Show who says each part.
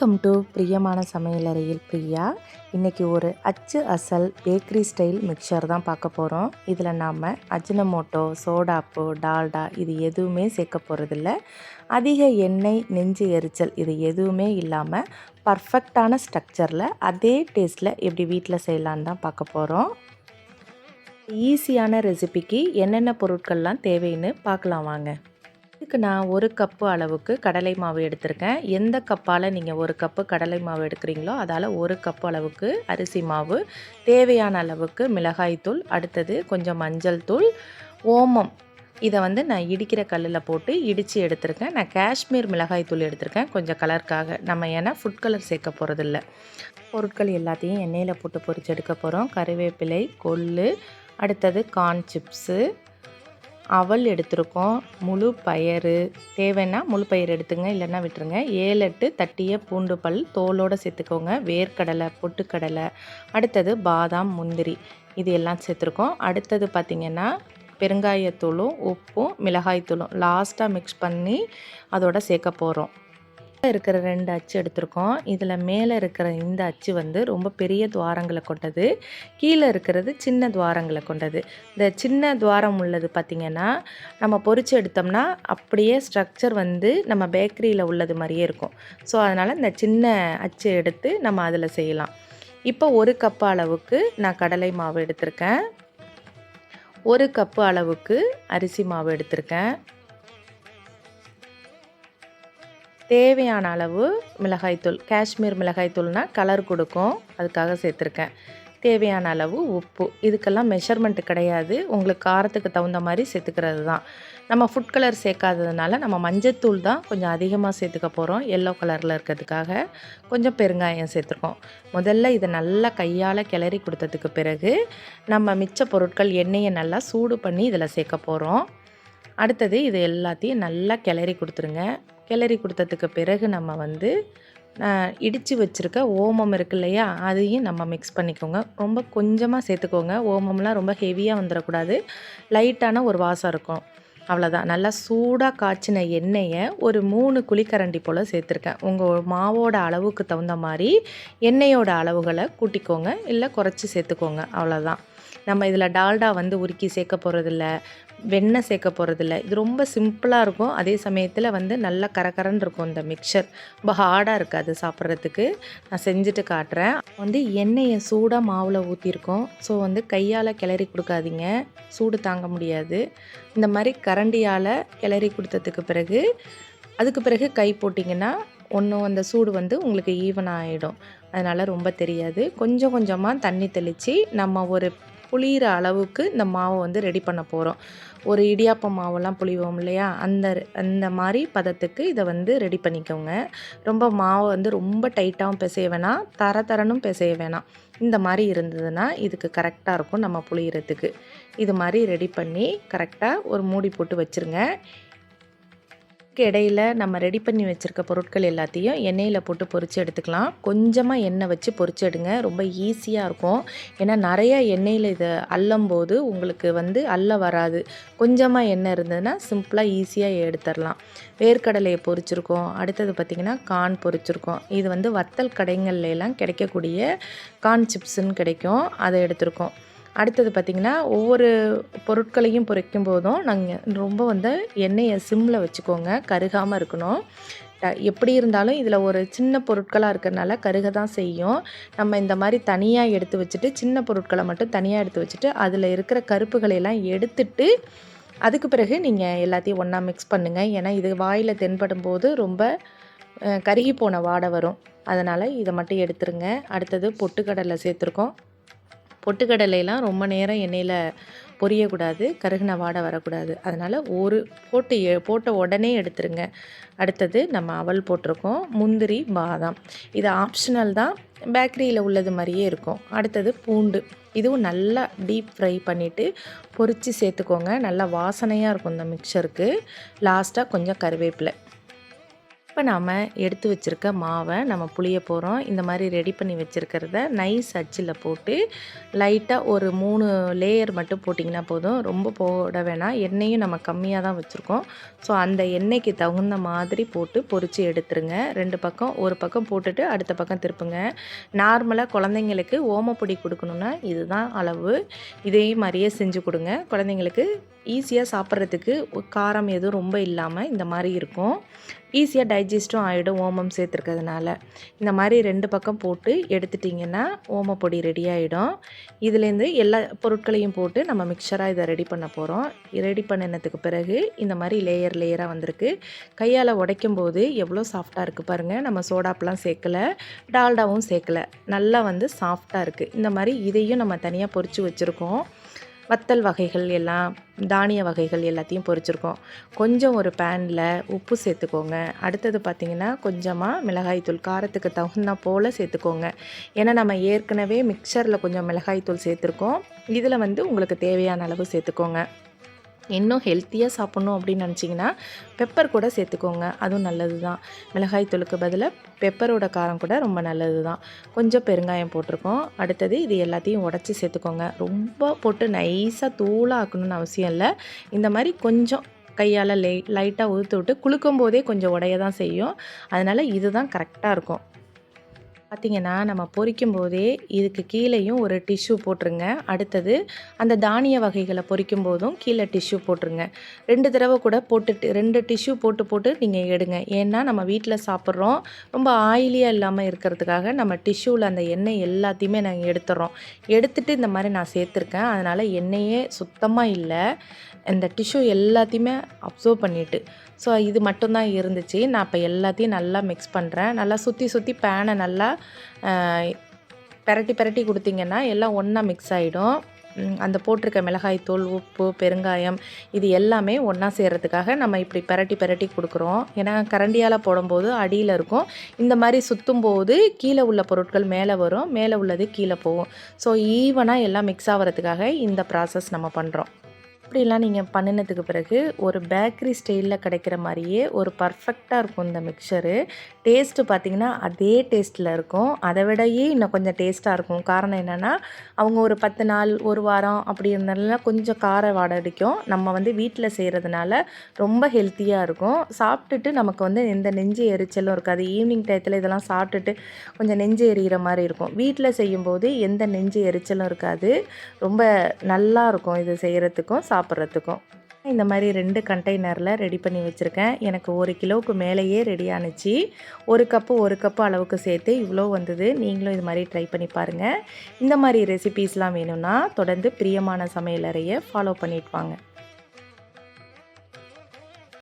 Speaker 1: Welcome to பிரியமான சமையலறையில் பிரியா. இன்றைக்கி ஒரு அச்சு அசல் பேக்கரி ஸ்டைல் மிக்சர் தான் பார்க்க போகிறோம் இதில் நாம் அஜினமோட்டோ சோடாப்பு டால்டா இது எதுவுமே சேர்க்க போகிறதில்ல அதிக எண்ணெய் நெஞ்சு எரிச்சல் இது எதுவுமே இல்லாமல் பர்ஃபெக்டான ஸ்ட்ரக்சரில் அதே டேஸ்ட்டில் எப்படி வீட்டில் செய்யலான்னு தான் பார்க்க போகிறோம் ஈஸியான ரெசிபிக்கு என்னென்ன பொருட்கள்லாம் தேவைன்னு பார்க்கலாம் வாங்க. இதுக்கு நான் ஒரு கப்பு அளவுக்கு கடலை மாவு எடுத்திருக்கேன். எந்த கப்பால் நீங்கள் ஒரு கப்பு கடலை மாவு எடுக்கிறீங்களோ அதால் ஒரு கப்பு அளவுக்கு அரிசி மாவு. தேவையான அளவுக்கு மிளகாய்த்தூள் அடுத்தது கொஞ்சம் மஞ்சள் தூள் ஓமம். இதை வந்து நான் இடிக்கிற கல்லில் போட்டு இடித்து எடுத்திருக்கேன். நான் காஷ்மீர் மிளகாய்த்தூள் எடுத்திருக்கேன். கொஞ்சம் கலருக்காக. நம்ம ஏன்னா ஃபுட் கலர் சேர்க்க போகிறதில்ல பொருட்கள் எல்லாத்தையும் எண்ணெயில் போட்டு பொறிச்சு எடுக்க போகிறோம் கருவேப்பிலை கொள்ளு அடுத்தது கார்ன் சிப்ஸு அவல் எடுத்திருக்கோம். முழு பயறு. தேவைன்னா முழு பயிர் எடுத்துங்க இல்லைன்னா விட்டுருங்க. ஏழு எட்டு தட்டிய பூண்டு பல் தோலோடு சேர்த்துக்கோங்க. வேர்க்கடலை பொட்டுக்கடலை. அடுத்தது பாதாம் முந்திரி. இது எல்லாம் சேர்த்துருக்கோம். அடுத்தது பார்த்திங்கன்னா பெருங்காயத்தூளும் உப்பும் மிளகாய்த்தூளும். லாஸ்ட்டாக மிக்ஸ் பண்ணி அதோட சேர்க்க போகிறோம் இருக்கிற ரெண்டு அச்சு எடுத்திருக்கோம். இதில் மேலே இருக்கிற இந்த அச்சு வந்து ரொம்ப பெரிய துவாரங்களை கொண்டது. கீழே இருக்கிறது சின்ன துவாரங்களை கொண்டது. இந்த சின்ன துவாரம் உள்ளது பார்த்திங்கன்னா நம்ம பொறிச்சு எடுத்தோம்னா அப்படியே ஸ்ட்ரக்சர் வந்து நம்ம பேக்கரியில் உள்ளது மாதிரியே இருக்கும். ஸோ அதனால் இந்த சின்ன அச்சு எடுத்து நம்ம அதில் செய்யலாம். இப்போ ஒரு கப்பு அளவுக்கு நான் கடலை மாவு எடுத்திருக்கேன். ஒரு கப்பு அளவுக்கு அரிசி மாவு எடுத்திருக்கேன். தேவையான அளவு மிளகாய்த்தூள் காஷ்மீர் மிளகாய்த்தூள்னால் கலர் கொடுக்கும். அதுக்காக சேர்த்துருக்கேன். தேவையான அளவு உப்பு. இதுக்கெல்லாம் மெஷர்மெண்ட்டு கிடையாது. உங்களுக்கு காரத்துக்கு தகுந்த மாதிரி சேர்த்துக்கிறது தான். நம்ம ஃபுட் கலர் சேர்க்காததுனால நம்ம மஞ்சத்தூள் தான் கொஞ்சம் அதிகமாக சேர்த்துக்க போகிறோம் எல்லோ கலரில் இருக்கிறதுக்காக கொஞ்சம் பெருங்காயம் சேர்த்துருக்கோம். முதல்ல இதை நல்லா கையால் கிளறி கொடுத்ததுக்கு பிறகு நம்ம மிச்ச பொருட்கள் எண்ணெயை நல்லா சூடு பண்ணி இதில் சேர்க்க போகிறோம் அடுத்தது இது எல்லாத்தையும் நல்லா கிளறி கொடுத்துருங்க. கிளறி கொடுத்ததுக்கு பிறகு நம்ம வந்து இடித்து வச்சுருக்க ஓமம் இருக்கு இல்லையா? அதையும் நம்ம மிக்ஸ் பண்ணிக்கோங்க. ரொம்ப கொஞ்சமாக சேர்த்துக்கோங்க. ஓமம்லாம் ரொம்ப ஹெவியாக வந்துடக்கூடாது லைட்டான ஒரு வாசம் இருக்கும். அவ்வளோதான் நல்லா சூடாக காய்ச்சின எண்ணெயை ஒரு மூணு குழிக்கரண்டி போல் சேர்த்துருக்கேன். உங்கள் மாவோட அளவுக்கு தகுந்த மாதிரி எண்ணெயோட அளவுகளை கூட்டிக்கோங்க. இல்லை குறைச்சி சேர்த்துக்கோங்க. அவ்வளோதான் நம்ம இதில் டால்டா வந்து உருக்கி சேர்க்க போகிறதில்ல வெண்ணெய் சேர்க்க போகிறதில்ல இது ரொம்ப சிம்பிளாக இருக்கும். அதே சமயத்தில் வந்து நல்லா கரகரன்னு இருக்கும் இந்த மிக்சர் ரொம்ப ஹார்டாக இருக்காது சாப்பிட்றதுக்கு. நான் செஞ்சுட்டு காட்டுறேன். வந்து எண்ணெயை சூடாக மாவில் ஊற்றிருக்கோம் ஸோ வந்து கையால் கிளறி கொடுக்காதீங்க. சூடு தாங்க முடியாது. இந்த மாதிரி கரண்டியால் கிளறி கொடுத்ததுக்கு பிறகு அதுக்கு பிறகு கை போட்டிங்கன்னா ஒன்றும் அந்த சூடு வந்து உங்களுக்கு ஈவன் ஆகிடும் அதனால் ரொம்ப தெரியாது. கொஞ்சம் கொஞ்சமாக தண்ணி தெளித்து நம்ம ஒரு புளிகிற அளவுக்கு இந்த மாவை வந்து ரெடி பண்ண போகிறோம் ஒரு இடியாப்பம் மாவெல்லாம் புளிவோம் இல்லையா? அந்த அந்த மாதிரி பதத்துக்கு இதை வந்து ரெடி பண்ணிக்கோங்க. ரொம்ப மாவை வந்து ரொம்ப டைட்டாகவும் பிசைய வேணாம். தர தரனும் பிசைய வேணாம். இந்த மாதிரி இருந்ததுன்னா இதுக்கு கரெக்டாக இருக்கும் நம்ம புளியறதுக்கு. இது மாதிரி ரெடி பண்ணி கரெக்டாக ஒரு மூடி போட்டு வச்சுருங்க. இடையில் நம்ம ரெடி பண்ணி வச்சுருக்க பொருட்கள் எல்லாத்தையும் எண்ணெயில் போட்டு பொறிச்சு எடுத்துக்கலாம். கொஞ்சமாக எண்ணெய் வச்சு பொறிச்சு எடுங்க. ரொம்ப ஈஸியாக இருக்கும். ஏன்னா நிறையா எண்ணெயில் இதை அள்ளும்போது உங்களுக்கு வந்து அள்ள வராது. கொஞ்சமாக எண்ணெய் இருந்ததுன்னா சிம்பிளாக ஈஸியாக எடுத்துடலாம். வேர்க்கடலையை பொறிச்சிருக்கோம் அடுத்தது பார்த்திங்கன்னா கான் பொறிச்சிருக்கோம் இது வந்து வத்தல் கடைங்கள்லாம் கிடைக்கக்கூடிய கான் சிப்ஸுன்னு கிடைக்கும். அதை எடுத்திருக்கோம். அடுத்தது பார்த்திங்கன்னா ஒவ்வொரு பொருட்களையும் பொறிக்கும் போதும் நாங்கள் ரொம்ப வந்து எண்ணெயை சிம்மில் வச்சுக்கோங்க கருகாமல் இருக்கணும். எப்படி இருந்தாலும் இதில் ஒரு சின்ன பொருட்களாக இருக்கிறனால கருக தான் செய்யும். நம்ம இந்த மாதிரி தனியாக எடுத்து வச்சுட்டு சின்ன பொருட்களை மட்டும் தனியாக எடுத்து வச்சுட்டு அதில் இருக்கிற கருப்புகளையெல்லாம் எடுத்துட்டு அதுக்கு பிறகு நீங்கள் எல்லாத்தையும் ஒன்றா மிக்ஸ் பண்ணுங்கள் ஏன்னா இது வாயில் தென்படும் போது ரொம்ப கருகி போன வாடை வரும். அதனால் இதை மட்டும் எடுத்துருங்க. அடுத்தது பொட்டுக்கடலை சேர்த்துருக்கோம். பொட்டுக்கடலையெல்லாம் ரொம்ப நேரம் எண்ணெயில் பொரியக்கூடாது கருகின வாடை வரக்கூடாது. அதனால் ஒரு போட்டு போட்ட உடனே எடுத்துருங்க. அடுத்தது நம்ம அவல் போட்டிருக்கோம் முந்திரி பாதாம். இது ஆப்ஷனல் தான். பேக்கரியில் உள்ளது மாதிரியே இருக்கும். அடுத்தது பூண்டு. இதுவும் நல்லா டீப் ஃப்ரை பண்ணிவிட்டு பொறிச்சு சேர்த்துக்கோங்க. நல்லா வாசனையாக இருக்கும் இந்த மிக்சருக்கு லாஸ்ட்டாக கொஞ்சம் கருவேப்பிலை. இப்போ நாம் எடுத்து வச்சுருக்க மாவை நம்ம புளிய போகிறோம் இந்த மாதிரி ரெடி பண்ணி வச்சுருக்கிறத நைஸ் அச்சில் போட்டு லைட்டாக ஒரு மூணு லேயர் மட்டும் போட்டிங்கன்னா போதும். ரொம்ப போட வேணாம். எண்ணெயும் நம்ம கம்மியாக தான் வச்சுருக்கோம். ஸோ அந்த எண்ணெய்க்கு தகுந்த மாதிரி போட்டு பொரித்து எடுத்துருங்க. ரெண்டு பக்கம் ஒரு பக்கம் போட்டுட்டு அடுத்த பக்கம் திருப்புங்க. நார்மலாக குழந்தைங்களுக்கு ஓமப்பொடி கொடுக்கணுன்னா இதுதான் அளவு. இதே மாதிரியே செஞ்சு கொடுங்க. குழந்தைங்களுக்கு ஈஸியாக சாப்பிட்றதுக்கு காரம் எதுவும் ரொம்ப இல்லாமல் இந்த மாதிரி இருக்கும். ஈஸியாக டைஜஸ்ட்டும் ஆகிடும் ஓமம் சேர்த்துருக்கிறதுனால. இந்த மாதிரி ரெண்டு பக்கம் போட்டு எடுத்துட்டிங்கன்னா ஓமப்பொடி ரெடி ஆகிடும் இதுலேருந்து எல்லா பொருட்களையும் போட்டு நம்ம மிக்சராக இதை ரெடி பண்ண போகிறோம் ரெடி பண்ணினதுக்கு பிறகு இந்த மாதிரி லேயர் லேயராக வந்திருக்கு. கையால் உடைக்கும் போது எவ்வளோ சாஃப்டாக இருக்குது பாருங்கள் நம்ம சோடாப்பெலாம் சேர்க்கலை டால்டாவும் சேர்க்கலை. நல்லா வந்து சாஃப்டாக இருக்குது இந்த மாதிரி இதையும் நம்ம தனியாக பொறிச்சு வச்சுருக்கோம். வத்தல் வகைகள் எல்லாம் தானிய வகைகள் எல்லாத்தையும் பொரிச்சிருக்கோம். கொஞ்சம் ஒரு பேனில் உப்பு சேர்த்துக்கோங்க. அடுத்தது பார்த்திங்கன்னா கொஞ்சமாக மிளகாய்த்தூள் காரத்துக்கு தகுந்த போல் சேர்த்துக்கோங்க. ஏன்னா நம்ம ஏற்கனவே மிக்சரில் கொஞ்சம் மிளகாய்த்தூள் சேர்த்துருக்கோம். இதில் வந்து உங்களுக்கு தேவையான அளவு சேர்த்துக்கோங்க. இன்னும் ஹெல்த்தியாக சாப்பிட்ணும் அப்படின்னு நினச்சிங்கன்னா பெப்பர் கூட சேர்த்துக்கோங்க. அதுவும் நல்லது தான் மிளகாய் தூளுக்கு பதிலாக பெப்பரோட காரம் கூட ரொம்ப நல்லது தான் கொஞ்சம் பெருங்காயம் போட்டிருக்கோம். அடுத்தது இது எல்லாத்தையும் உடச்சி சேர்த்துக்கோங்க. ரொம்ப போட்டு நைஸாக தூளாக ஆக்கணும்னு அவசியம் இல்லை. இந்த மாதிரி கொஞ்சம் கையால் லை லைட்டாக உதுத்து விட்டு குளுக்கும் போதே கொஞ்சம் உடைய தான் செய்யும். அதனால் இதுதான் கரெக்டாக இருக்கும். பார்த்திங்கன்னா நம்ம பொரிக்கும் போதே இதுக்கு கீழேயும் ஒரு டிஷ்யூ போட்டுருங்க. அடுத்தது அந்த தானிய வகைகளை பொரிக்கும் போதும் கீழே டிஷ்யூ போட்டுருங்க. ரெண்டு தடவை கூட போட்டுட்டு ரெண்டு டிஷ்யூ போட்டு போட்டு நீங்கள் எடுங்க. ஏன்னா நம்ம வீட்டில் சாப்பிட்றோம். ரொம்ப ஆயிலியாக இல்லாமல் இருக்கிறதுக்காக நம்ம டிஷ்யூவில் அந்த எண்ணெய் எல்லாத்தையுமே நாங்கள் எடுத்துடுறோம். எடுத்துகிட்டு இந்த மாதிரி நான் சேர்த்துருக்கேன். அதனால் எண்ணெயே சுத்தமாக இல்லை. இந்த டிஷ்யூ எல்லாத்தையுமே அப்சர்வ் பண்ணிவிட்டு ஸோ இது மட்டும்தான் இருந்துச்சு. நான் இப்போ எல்லாத்தையும் நல்லா மிக்ஸ் பண்ணுறேன் நல்லா சுற்றி சுற்றி பேனை நல்லா பெரட்டி பெரட்டி கொடுத்தீங்கன்னா எல்லாம் ஒன்றா மிக்ஸ் ஆகிடும் அந்த போட்டிருக்க மிளகாய் தூள் உப்பு பெருங்காயம் இது எல்லாமே ஒன்றா சேர்கிறதுக்காக நம்ம இப்படி பெரட்டி பெரட்டி கொடுக்குறோம். ஏன்னா கரண்டியால் போடும்போது அடியில் இருக்கும். இந்த மாதிரி சுற்றும் போது கீழே உள்ள பொருட்கள் மேலே வரும். மேலே உள்ளது கீழே போகும். ஸோ ஈவனாக எல்லாம் மிக்ஸ் ஆகிறதுக்காக இந்த ப்ராசஸ் நம்ம பண்ணுறோம் இப்படிலாம் நீங்கள் பண்ணினதுக்கு பிறகு ஒரு பேக்கரி ஸ்டைலில் கிடைக்கிற மாதிரியே ஒரு பர்ஃபெக்டாக இருக்கும் இந்த மிக்சரு டேஸ்ட்டு பார்த்திங்கன்னா அதே டேஸ்ட்டில் இருக்கும். அதை விடையே இன்னும் கொஞ்சம் டேஸ்ட்டாக இருக்கும். காரணம் என்னென்னா அவங்க ஒரு பத்து நாள் ஒரு வாரம் அப்படி இருந்தாலும் கொஞ்சம் கார வாடை அடிக்கும். நம்ம வந்து வீட்டில் செய்கிறதுனால ரொம்ப ஹெல்த்தியாக இருக்கும். சாப்பிட்டுட்டு நமக்கு வந்து எந்த நெஞ்சு எரிச்சலும் இருக்காது. ஈவினிங் டயத்தில் இதெல்லாம் சாப்பிட்டுட்டு கொஞ்சம் நெஞ்சு எரிகிற மாதிரி இருக்கும். வீட்டில் செய்யும்போது எந்த நெஞ்சு எரிச்சலும் இருக்காது. ரொம்ப நல்லா இருக்கும் இது செய்கிறதுக்கும் சாப்பிட்றதுக்கும். இந்த மாதிரி ரெண்டு கண்டெய்னரில் ரெடி பண்ணி வச்சுருக்கேன். எனக்கு ஒரு கிலோவுக்கு மேலேயே ரெடி ஆணுச்சு ஒரு கப்பு ஒரு கப்பு அளவுக்கு சேர்த்து இவ்வளோ வந்தது. நீங்களும் இது மாதிரி ட்ரை பண்ணி பாருங்கள் இந்த மாதிரி ரெசிபீஸ்லாம் வேணும்னா தொடர்ந்து பிரியமான சமையலறையை ஃபாலோ பண்ணிட்டு வாங்க.